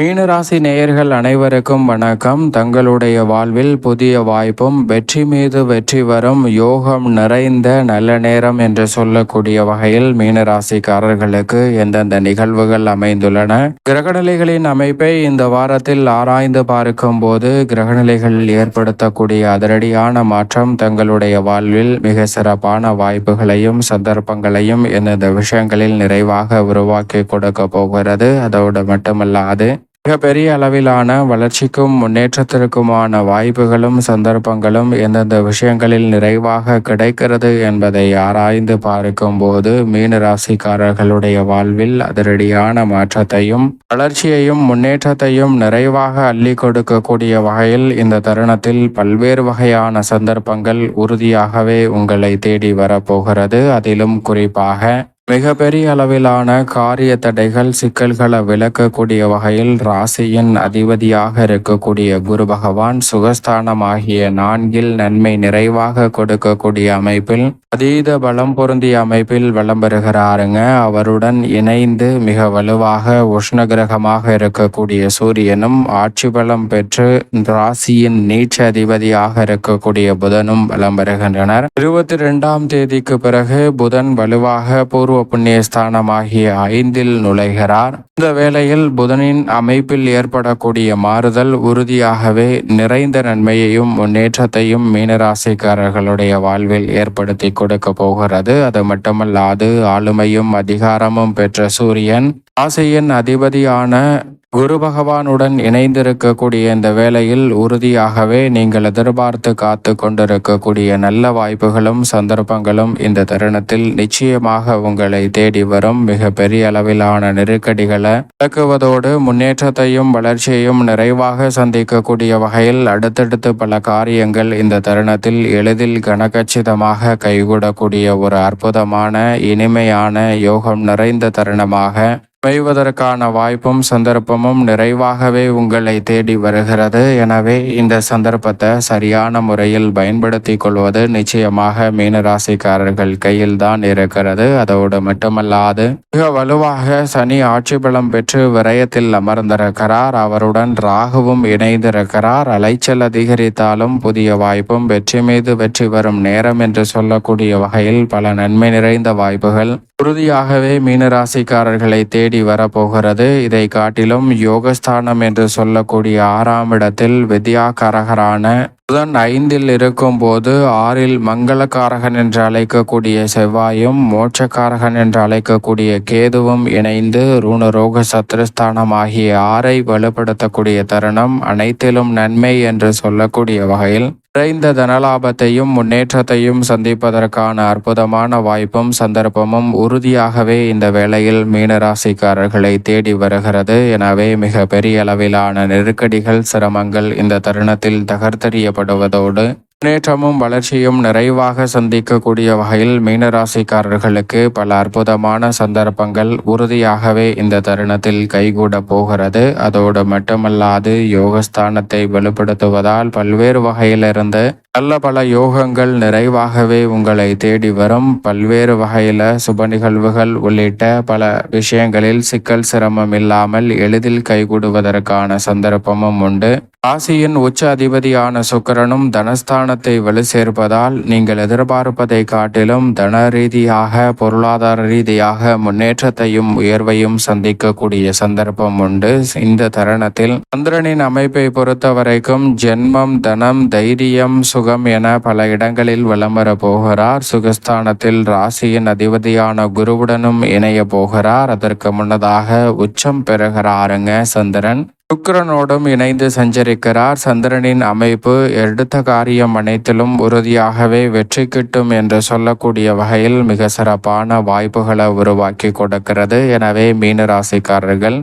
மீனராசி நேயர்கள் அனைவருக்கும் வணக்கம். தங்களுடைய வாழ்வில் புதிய வாய்ப்பும் வெற்றி மீது வெற்றி வரும் யோகம் நிறைந்த நல்ல நேரம் என்று சொல்லக்கூடிய வகையில் மீனராசிக்காரர்களுக்கு எந்தெந்த நிகழ்வுகள் அமைந்துள்ளன? கிரகநிலைகளின் அமைப்பை இந்த வாரத்தில் ஆராய்ந்து பார்க்கும் போது கிரகநிலைகள் ஏற்படுத்தக்கூடிய அதிரடியான மாற்றம் தங்களுடைய வாழ்வில் மிக சிறப்பான வாய்ப்புகளையும் சந்தர்ப்பங்களையும் எந்தெந்த விஷயங்களில் நிறைவாக உருவாக்கி கொடுக்க போகிறது அதோடு மட்டுமல்லாது மிகப்பெரிய அளவிலான வளர்ச்சிக்கும் முன்னேற்றத்திற்குமான வாய்ப்புகளும் சந்தர்ப்பங்களும் எந்தெந்த விஷயங்களில் நிறைவாக கிடைக்கிறது என்பதை ஆராய்ந்து பார்க்கும் போது மீன ராசிக்காரர்களுடைய வாழ்வில் அதிரடியான மாற்றத்தையும் வளர்ச்சியையும் முன்னேற்றத்தையும் நிறைவாக அள்ளி கொடுக்கக்கூடிய வகையில் இந்த தருணத்தில் பல்வேறு வகையான சந்தர்ப்பங்கள் உறுதியாகவே உங்களை தேடி வரப்போகிறது. அதிலும் குறிப்பாக மிக பெரிய அளவிலான காரிய தடைகள் சிக்கல்களை விளக்கக்கூடிய வகையில் ராசியின் அதிபதியாக இருக்கக்கூடிய குரு பகவான் சுகஸ்தானமாகிய நான்கில் நன்மை நிறைவாக கொடுக்கக்கூடிய அமைப்பில் அதீத பலம் பொருந்திய அமைப்பில் வலம் பெறுகிறாருங்க. அவருடன் இணைந்து மிக வலுவாக உஷ்ண கிரகமாக இருக்கக்கூடிய சூரியனும் ஆட்சி பலம் பெற்று ராசியின் நீச்ச அதிபதியாக இருக்கக்கூடிய புதனும் வலம் பெறுகின்றனர். இருபத்தி இரண்டாம் தேதிக்கு பிறகு புதன் வலுவாக பூர்வ பூர்வ புண்ணிய ஸ்தானமாகிய ஐந்தில் நுழைகிறார். இந்த வேளையில் புதனின் அமைப்பில் ஏற்படக்கூடிய மாறுதல் உறுதியாகவே நிறைந்த நன்மையையும் முன்னேற்றத்தையும் மீனராசிக்காரர்களுடைய வாழ்வில் ஏற்படுத்தி கொடுக்க போகிறது. அது மட்டுமல்லாது ஆளுமையும் அதிகாரமும் பெற்ற சூரியன் ராசியின் அதிபதியான குரு பகவானுடன் இணைந்திருக்கக்கூடிய இந்த வேளையில் உறுதியாகவே நீங்கள் எதிர்பார்த்து காத்து கொண்டிருக்கக்கூடிய நல்ல வாய்ப்புகளும் சந்தர்ப்பங்களும் இந்த தருணத்தில் நிச்சயமாக உங்களை தேடி வரும். மிக பெரிய அளவிலான நெருக்கடிகளை விளக்குவதோடு முன்னேற்றத்தையும் வளர்ச்சியையும் நிறைவாக சந்திக்கக்கூடிய வகையில் அடுத்தடுத்து பல காரியங்கள் இந்த தருணத்தில் எளிதில் கனகச்சிதமாக கைகூடக்கூடிய ஒரு அற்புதமான இனிமையான யோகம் நிறைந்த தருணமாக அமைவதற்கான வாய்ப்பும் சந்தர்ப்பமும் நிறைவாகவே உங்களை தேடி வருகிறது. எனவே இந்த சந்தர்ப்பத்தை சரியான முறையில் பயன்படுத்தி கொள்வது நிச்சயமாக மீனராசிக்காரர்கள் கையில் தான் இருக்கிறது. அதோடு மட்டுமல்லாது மிக வலுவாக சனி ஆட்சி பலம் பெற்று விரயத்தில் அமர்ந்திருக்கிறார். அவருடன் ராகுவும் இணைந்திருக்கிறார். அலைச்சல் அதிகரித்தாலும் புதிய வாய்ப்பும் வெற்றி மீது வெற்றி வரும் நேரம் என்று சொல்லக்கூடிய வகையில் பல நன்மை நிறைந்த வாய்ப்புகள் உறுதியாகவே மீனராசிக்காரர்களை தேடி வரப்போகிறது. இதை காட்டிலும் யோகஸ்தானம் என்று சொல்லக்கூடிய ஆறாம் இடத்தில் வித்யாகரகரான புதன் ஐந்தில் இருக்கும் போது ஆறில் மங்களக்காரகன் என்று அழைக்கக்கூடிய செவ்வாயும் மோட்சக்காரகன் என்று அழைக்கக்கூடிய கேதுவும் இணைந்து ரூணரோக சத்ருஸ்தானம் ஆகிய ஆறை வலுப்படுத்தக்கூடிய தருணம் அனைத்திலும் நன்மை என்று சொல்லக்கூடிய வகையில் நிறைந்த தனலாபத்தையும் முன்னேற்றத்தையும் சந்திப்பதற்கான அற்புதமான வாய்ப்பும் சந்தர்ப்பமும் உறுதியாகவே இந்த வேளையில் மீனராசிக்காரர்களை தேடி வருகிறது. எனவே மிக பெரிய அளவிலான நெருக்கடிகள் சிரமங்கள் இந்த தருணத்தில் தகர்த்தெறியப்படுவதோடு முன்னேற்றமும் வளர்ச்சியும் நிறைவாக சந்திக்கக்கூடிய வகையில் மீனராசிக்காரர்களுக்கு பல அற்புதமான சந்தர்ப்பங்கள் உறுதியாகவே இந்த தருணத்தில் கைகூட போகிறது. அதோடு மட்டுமல்லாது யோகஸ்தானத்தை வலுப்படுத்துவதால் பல்வேறு வகையிலிருந்து நல்ல பல யோகங்கள் நிறைவாகவே உங்களை தேடி வரும். பல்வேறு வகையில சுப நிகழ்வுகள் உள்ளிட்ட பல விஷயங்களில் சிக்கல் சிரமம் இல்லாமல் எளிதில் கைகூடுவதற்கான சந்தர்ப்பமும் உண்டு. ராசியின் உச்ச அதிபதியான சுக்கரனும் தனஸ்தானத்தை வலு சேர்ப்பதால் நீங்கள் எதிர்பார்ப்பதை காட்டிலும் தன ரீதியாக பொருளாதார ரீதியாக முன்னேற்றத்தையும் உயர்வையும் சந்திக்கக்கூடிய சந்தர்ப்பம் உண்டு. இந்த தருணத்தில் சந்திரனின் அமைப்பை பொறுத்த வரைக்கும் ஜென்மம் தனம் தைரியம் சுகம் என பல இடங்களில் விளம்பர போகிறார். சுகஸ்தானத்தில் ராசியின் அதிபதியான குருவுடனும் இணைய போகிறார். அதற்கு முன்னதாக உச்சம் பெறுகிறாருங்க சந்திரன். சுக்கரனோடும் இணைந்து சஞ்சரிக்கிறார். சந்திரனின் அமைப்பு எடுத்த காரியம் அனைத்திலும் உறுதியாகவே வெற்றி கிட்டும் என்று சொல்லக்கூடிய வகையில் மிக சிறப்பான வாய்ப்புகளை உருவாக்கி கொடுக்கிறது. எனவே மீனராசிக்காரர்கள்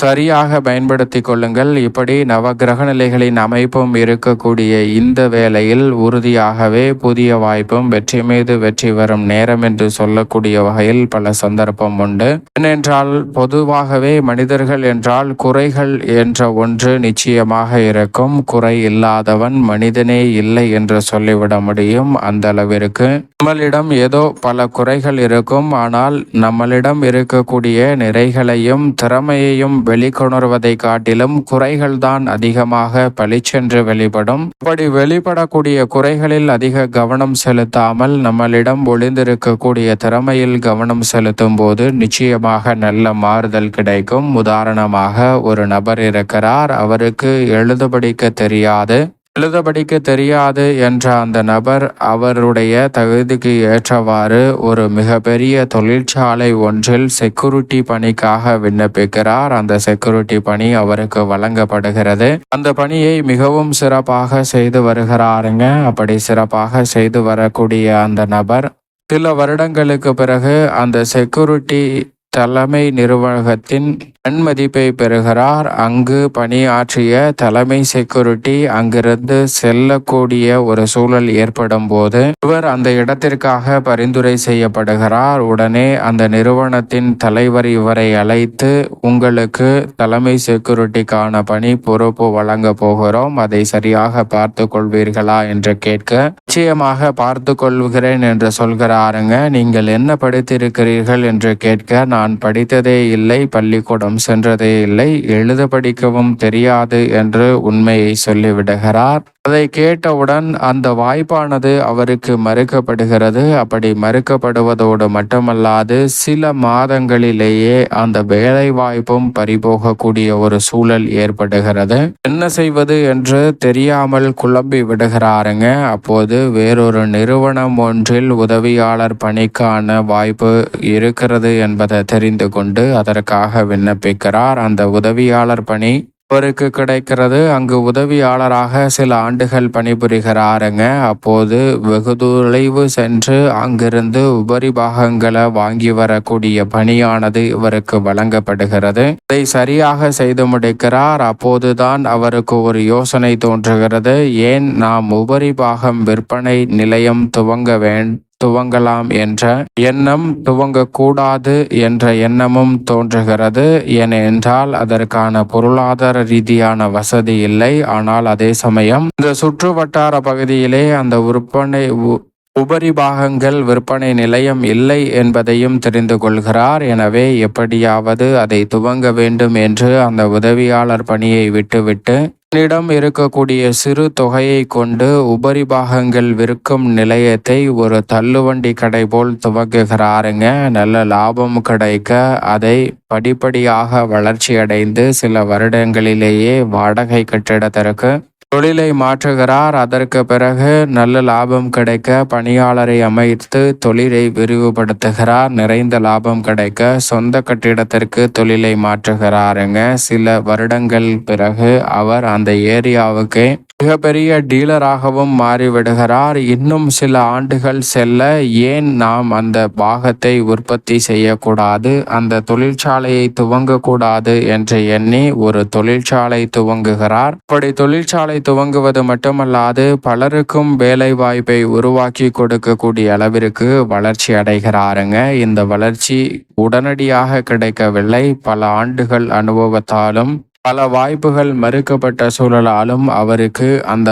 சரியாக பயன்படுத்தி கொள்ளுங்கள். இப்படி நவ கிரக நிலைகளின் அமைப்பும் இருக்கக்கூடிய இந்த வேளையில் உறுதியாகவே புதிய வாய்ப்பும் வெற்றி மீது வெற்றி வரும் நேரம் என்று சொல்லக்கூடிய வகையில் பல சந்தர்ப்பம் உண்டு. ஏனென்றால் பொதுவாகவே மனிதர்கள் என்றால் குறைகள் என்ற ஒன்று நிச்சயமாக இருக்கும். குறை இல்லாதவன் மனிதனே இல்லை என்று சொல்லிவிட முடியும் அந்த அளவிற்கு. நம்மளிடம் ஏதோ பல குறைகள் இருக்கும். ஆனால் நம்மளிடம் இருக்கக்கூடிய நிறைகளையும் திறமையையும் வெளிக்கொணர்வதை காட்டிலும் குறைகள்தான் அதிகமாக பளிச்சென்று வெளிப்படும். அப்படி வெளிப்படக்கூடிய குறைகளில் அதிக கவனம் செலுத்தாமல் நம்மளிடம் ஒளிந்திருக்கக்கூடிய திறமையில் கவனம் செலுத்தும் போது நிச்சயமாக நல்ல மாறுதல் கிடைக்கும். உதாரணமாக ஒரு நபர் இருக்கிறார் அவருக்கு எழுத படிக்க தெரியாது. எழுத படிக்க தெரியாது என்ற அந்த நபர் அவருடைய தகுதிக்கு ஏற்றவாறு ஒரு மிகப்பெரிய தொழிற்சாலை ஒன்றில் செக்யூரிட்டி பணிக்காக விண்ணப்பிக்கிறார். அந்த செக்யூரிட்டி பணி அவருக்கு வழங்கப்படுகிறது. அந்த பணியை மிகவும் சிறப்பாக செய்து வருகிறாருங்க. அப்படி சிறப்பாக செய்து வரக்கூடிய அந்த நபர் சில வருடங்களுக்கு பிறகு அந்த செக்யூரிட்டி தலைமை நிர்வாகத்தின் நன்மதிப்பை பெறுகிறார். அங்கு பணியாற்றிய தலைமை செக்யூரிட்டி அங்கிருந்து செல்லக்கூடிய ஒரு சூழல் ஏற்படும் போது இவர் அந்த இடத்திற்காக பரிந்துரை செய்யப்படுகிறார். உடனே அந்த நிறுவனத்தின் தலைவர் இவரை அழைத்து உங்களுக்கு தலைமை செக்யூரிட்டிக்கான பணி பொறுப்பு வழங்க போகிறோம். அதை சரியாக பார்த்து கொள்வீர்களா? என்று கேட்க நிச்சயமாக பார்த்து கொள்கிறேன் என்று சொல்கிறாருங்க. நீங்கள் என்ன படித்திருக்கிறீர்கள்? என்று கேட்க நான் நான் படித்ததே இல்லை பள்ளிக்கூடம் சென்றதே இல்லை எழுத படிக்கவும் தெரியாது என்று உண்மையை சொல்லிவிடுகிறார். அதை கேட்டவுடன் அந்த வாய்ப்பானது அவருக்கு மறுக்கப்படுகிறது. அப்படி மறுக்கப்படுவதோடு மட்டுமல்லாது சில மாதங்களிலேயே அந்த வேலை வாய்ப்பும் பறிபோகக்கூடிய ஒரு சூழல் ஏற்படுகிறது. என்ன செய்வது என்று தெரியாமல் குழம்பி விடுகிறாருங்க. அப்போது வேறொரு நிறுவனம் ஒன்றில் உதவியாளர் பணிக்கான வாய்ப்பு இருக்கிறது என்பதை தெரிந்து கொண்டு அதற்காக விண்ணப்பிக்கிறார். அந்த உதவியாளர் பணி அவருக்கு கிடைக்கிறது. அங்கு உதவியாளராக சில ஆண்டுகள் பணிபுரிகிறாருங்க. அப்போது வெகு தொலைவு சென்று அங்கிருந்து உபரி பாகங்களை வாங்கி வரக்கூடிய பணியானது இவருக்கு வழங்கப்படுகிறது. இதை சரியாக செய்து முடிக்கிறார். அப்போதுதான் அவருக்கு ஒரு யோசனை தோன்றுகிறது. ஏன் நாம் உபரி பாகம் விற்பனை நிலையம் துவங்க வேண்டும் துவங்கலாம் என்ற எண்ணம் துவங்கக்கூடாது என்ற எண்ணமும் தோன்றுகிறது. ஏனென்றால் அதற்கான பொருளாதார ரீதியான வசதி இல்லை. ஆனால் அதே சமயம் இந்த சுற்று வட்டார பகுதியிலே அந்த விற்பனை உபரி பாகங்கள் விற்பனை நிலையம் இல்லை என்பதையும் தெரிந்து கொள்கிறார். எனவே எப்படியாவது அதை துவங்க வேண்டும் என்று அந்த உதவியாளர் பணியை விட்டுவிட்டு தன்னிடம் இருக்கக்கூடிய சிறு தொகையை கொண்டு உபரி பாகங்கள் விற்கும் நிலையத்தை ஒரு தள்ளுவண்டி கடை போல் துவங்குகிறாருங்க. நல்ல லாபம் கிடைக்க அதை படிப்படியாக வளர்ச்சியடைந்து சில வருடங்களிலேயே வாடகை கட்டிடத்திற்கு தொழிலை மாற்றுகிறார். அதற்கு பிறகு நல்ல லாபம் கிடைக்க பணியாளரை அமைத்து தொழிலை விரிவுபடுத்துகிறார். நிறைந்த லாபம் கிடைக்க சொந்த கட்டிடத்திற்கு தொழிலை மாற்றுகிறாருங்க. சில வருடங்கள் பிறகு அவர் அந்த ஏரியாவுக்கு மிகப்பெரிய டீலராகவும் மாறிவிடுகிறார். இன்னும் சில ஆண்டுகள் செல்ல ஏன் நாம் அந்த பாகத்தை உற்பத்தி செய்யக்கூடாது? அந்த தொழிற்சாலையை துவங்கக்கூடாது என்று எண்ணி ஒரு தொழிற்சாலை துவங்குகிறார். அப்படி தொழிற்சாலை துவங்குவது மட்டுமல்லாது பலருக்கும் வேலை வாய்ப்பை உருவாக்கி கொடுக்கக்கூடிய அளவிற்கு வளர்ச்சி அடைகிறாருங்க. இந்த வளர்ச்சி உடனடியாக கிடைக்கவில்லை. பல ஆண்டுகள் அனுபவத்தாலும் பல வாய்ப்புகள் மறுக்கப்பட்ட சூழலாலும் அவருக்கு அந்த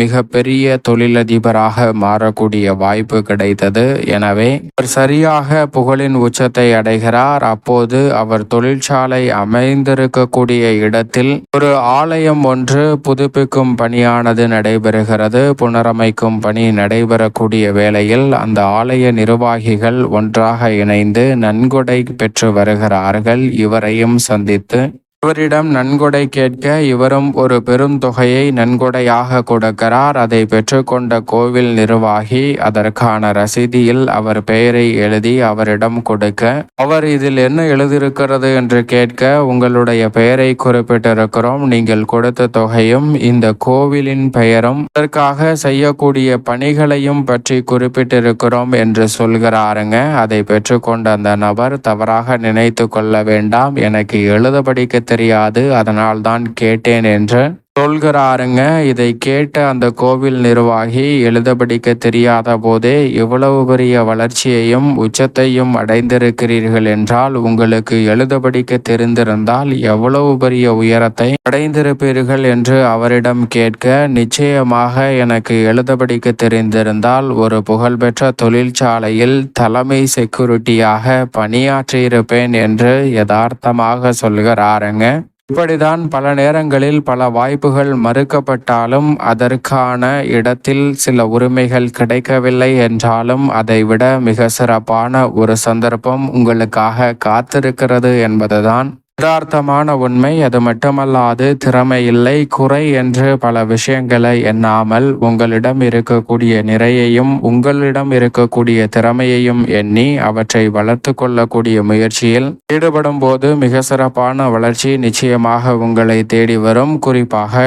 மிக பெரிய தொழிலதிபராக மாறக்கூடிய வாய்ப்பு கிடைத்தது. எனவே அவர் சரியாக புகழின் உச்சத்தை அடைகிறார். அப்போது அவர் தொழிற்சாலை அமைந்திருக்கக்கூடிய இடத்தில் ஒரு ஆலயம் ஒன்று புதுப்பிக்கும் பணியானது நடைபெறுகிறது. புனரமைக்கும் பணி நடைபெறக்கூடிய வேளையில் அந்த ஆலய நிர்வாகிகள் ஒன்றாக இணைந்து நன்கொடை பெற்று வருகிறார்கள். இவரையும் சந்தித்து இவரிடம் நன்கொடை கேட்க இவரும் ஒரு பெரும் தொகையை நன்கொடையாக கொடுக்கிறார். அதை பெற்றுக்கொண்ட கோவில் நிர்வாகி அதற்கான ரசீதியில் அவர் பெயரை எழுதி அவரிடம் கொடுக்க அவர் இதில் என்ன எழுதியிருக்கிறது என்று கேட்க உங்களுடைய பெயரை குறிப்பிட்டிருக்கிறோம். நீங்கள் கொடுத்த தொகையும் இந்த கோவிலின் பெயரும் அதற்காக செய்யக்கூடிய பணிகளையும் பற்றி குறிப்பிட்டிருக்கிறோம் என்று சொல்கிறாருங்க. அதை பெற்றுக்கொண்ட அந்த நபர் தவறாக நினைத்து கொள்ள வேண்டாம். எனக்கு எழுத படிக்க தெரியாது அதனால் தான் கேட்டேன் என்று சொல்கிறாருங்க. இதை கேட்ட அந்த கோவில் நிர்வாகி எழுத படிக்க தெரியாத போதே இவ்வளவு பெரிய வளர்ச்சியையும் உச்சத்தையும் அடைந்திருக்கிறீர்கள் என்றால் உங்களுக்கு எழுத படிக்க தெரிந்திருந்தால் எவ்வளவு பெரிய உயரத்தை அடைந்திருப்பீர்கள் என்று அவரிடம் கேட்க நிச்சயமாக எனக்கு எழுத படிக்க தெரிந்திருந்தால் ஒரு புகழ்பெற்ற தொழிற்சாலையில் தலைமை செக்யூரிட்டியாக பணியாற்றியிருப்பேன் என்று யதார்த்தமாக சொல்கிறாருங்க. இப்படிதான் பல நேரங்களில் பல வாய்ப்புகள் மறுக்கப்பட்டாலும் அதற்கான இடத்தில் சில உரிமைகள் கிடைக்கவில்லை என்றாலும் அதைவிட மிக சிறப்பான ஒரு சந்தர்ப்பம் உங்களுக்காக காத்திருக்கிறது என்பதுதான். யதார்த்தமான உண்மை அது மட்டுமல்லாது திறமை இல்லை குறை என்று பல விஷயங்களை எண்ணாமல் உங்களிடம் இருக்கக்கூடிய நிறையையும் உங்களிடம் இருக்கக்கூடிய திறமையையும் எண்ணி அவற்றை வளர்த்து கொள்ளக்கூடிய முயற்சியில் ஈடுபடும் போது மிக சிறப்பான வளர்ச்சி நிச்சயமாக உங்களை தேடி வரும். குறிப்பாக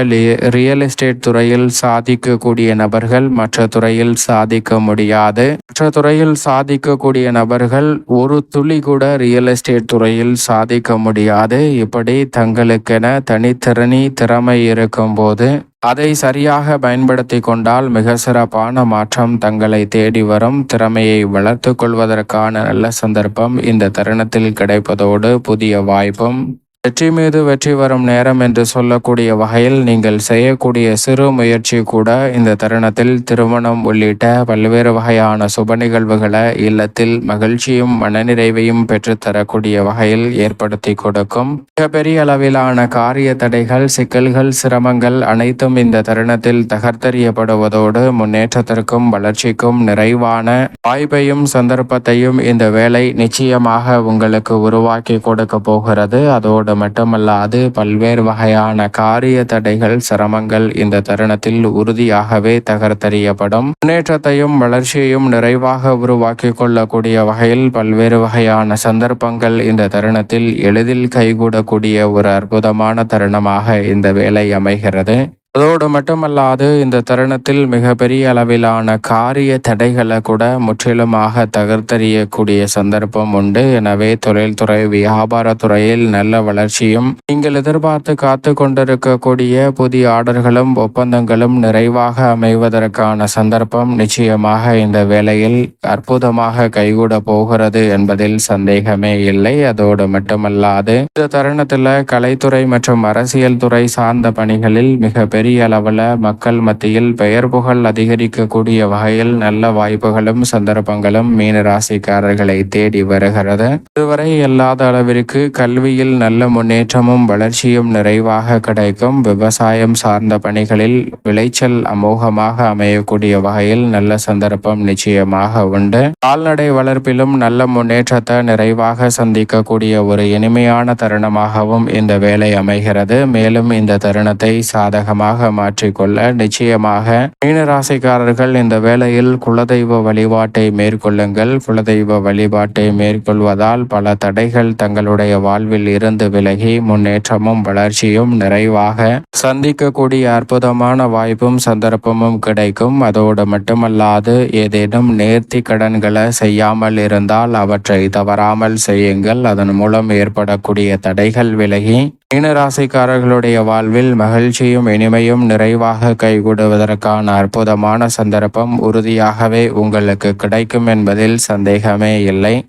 ரியல் எஸ்டேட் துறையில் சாதிக்கக்கூடிய நபர்கள் மற்ற துறையில் சாதிக்க முடியாது. மற்ற துறையில் சாதிக்கக்கூடிய நபர்கள் ஒரு துளி கூட ரியல் எஸ்டேட் துறையில் சாதிக்க முடியாது. அது இப்படி தங்களுக்கென தனித்திறனி திறமை இருக்கும்போது அதை சரியாக பயன்படுத்தி கொண்டால் மிக சிறப்பான மாற்றம் தங்களை தேடி வரும் திறமையை வளர்த்து கொள்வதற்கான நல்ல சந்தர்ப்பம் இந்த தருணத்தில் கிடைப்பதோடு புதிய வாய்ப்பும் வெற்றி மீது வெற்றி வரும் நேரம் என்று சொல்லக்கூடிய வகையில் நீங்கள் செய்யக்கூடிய சிறு முயற்சி கூட இந்த தருணத்தில் திருமணம் உள்ளிட்ட பல்வேறு வகையான சுப நிகழ்வுகளை இல்லத்தில் மகிழ்ச்சியும் மனநிறைவையும் பெற்றுத்தரக்கூடிய வகையில் ஏற்படுத்தி கொடுக்கும். மிகப்பெரிய அளவிலான காரிய தடைகள் சிக்கல்கள் சிரமங்கள் அனைத்தும் இந்த தருணத்தில் தகர்த்தறியப்படுவதோடு முன்னேற்றத்திற்கும் வளர்ச்சிக்கும் நிறைவான வாய்ப்பையும் சந்தர்ப்பத்தையும் இந்த வேலை நிச்சயமாக உங்களுக்கு உருவாக்கி கொடுக்க போகிறது. அதோடு அதோடு மட்டுமல்லாது பல்வேறு வகையான காரிய தடைகள் சிரமங்கள் இந்த தருணத்தில் உறுதியாகவே தகர்த்தறியப்படும். முன்னேற்றத்தையும் வளர்ச்சியையும் நிறைவாக உருவாக்கி கொள்ளக்கூடிய வகையில் பல்வேறு வகையான சந்தர்ப்பங்கள் இந்த தருணத்தில் எளிதில் கைகூடக்கூடிய ஒரு அற்புதமான தருணமாக இந்த வேலை அமைகிறது. அதோடு மட்டுமல்லாது இந்த தருணத்தில் மிக பெரிய அளவிலான காரிய தடைகளை கூட முற்றிலுமாக தகர்த்தறியக்கூடிய சந்தர்ப்பம் உண்டு. எனவே தொழில்துறை வியாபாரத்துறையில் நல்ல வளர்ச்சியும் நீங்கள் எதிர்பார்த்து காத்து கொண்டிருக்கக்கூடிய புதிய ஆர்டர்களும் ஒப்பந்தங்களும் நிறைவாக அமைவதற்கான சந்தர்ப்பம் நிச்சயமாக இந்த வேளையில் அற்புதமாக கைகூட போகிறது என்பதில் சந்தேகமே இல்லை. அதோடு மட்டுமல்லாது இந்த தருணத்தில் கலைத்துறை மற்றும் அரசியல் துறை சார்ந்த பணிகளில் மிக பெரிய அளவில் மக்கள் மத்தியில் பெயர் புகழ் அதிகரிக்கக்கூடிய வகையில் நல்ல வாய்ப்புகளும் சந்தர்ப்பங்களும் மீன ராசிக்காரர்களை தேடி வருகிறது. இதுவரை இல்லாத அளவிற்கு கல்வியில் நல்ல முன்னேற்றமும் வளர்ச்சியும் நிறைவாக கிடைக்கும். விவசாயம் சார்ந்த பணிகளில் விளைச்சல் அமோகமாக அமையக்கூடிய வகையில் நல்ல சந்தர்ப்பம் நிச்சயமாக உண்டு. கால்நடை வளர்ப்பிலும் நல்ல முன்னேற்றத்தை நிறைவாக சந்திக்கக்கூடிய ஒரு இனிமையான தருணமாகவும் இந்த வேலை அமைகிறது. மேலும் இந்த தருணத்தை சாதகமாக சிறப்பாக மாற்றிக்கொள்ள நிச்சயமாக மீனராசிக்காரர்கள் இந்த வேளையில் குலதெய்வ வழிபாட்டை மேற்கொள்ளுங்கள். குலதெய்வ வழிபாட்டை மேற்கொள்வதால் பல தடைகள் தங்களுடைய வாழ்வில் இருந்து விலகி முன்னேற்றமும் வளர்ச்சியும் நிறைவாக சந்திக்கக்கூடிய அற்புதமான வாய்ப்பும் சந்தர்ப்பமும் கிடைக்கும். அதோடு மட்டுமல்லாது ஏதேனும் நேர்த்தி கடன்களை செய்யாமல் இருந்தால் அவற்றை தவறாமல் செய்யுங்கள். அதன் மூலம் ஏற்படக்கூடிய தடைகள் விலகி மீனராசிக்காரர்களுடைய வாழ்வில் மகிழ்ச்சியும் இனிமையும் நிறைவாக கைகூடுவதற்கான அற்புதமான சந்தர்ப்பம் உறுதியாகவே உங்களுக்கு கிடைக்கும் என்பதில் சந்தேகமே இல்லை.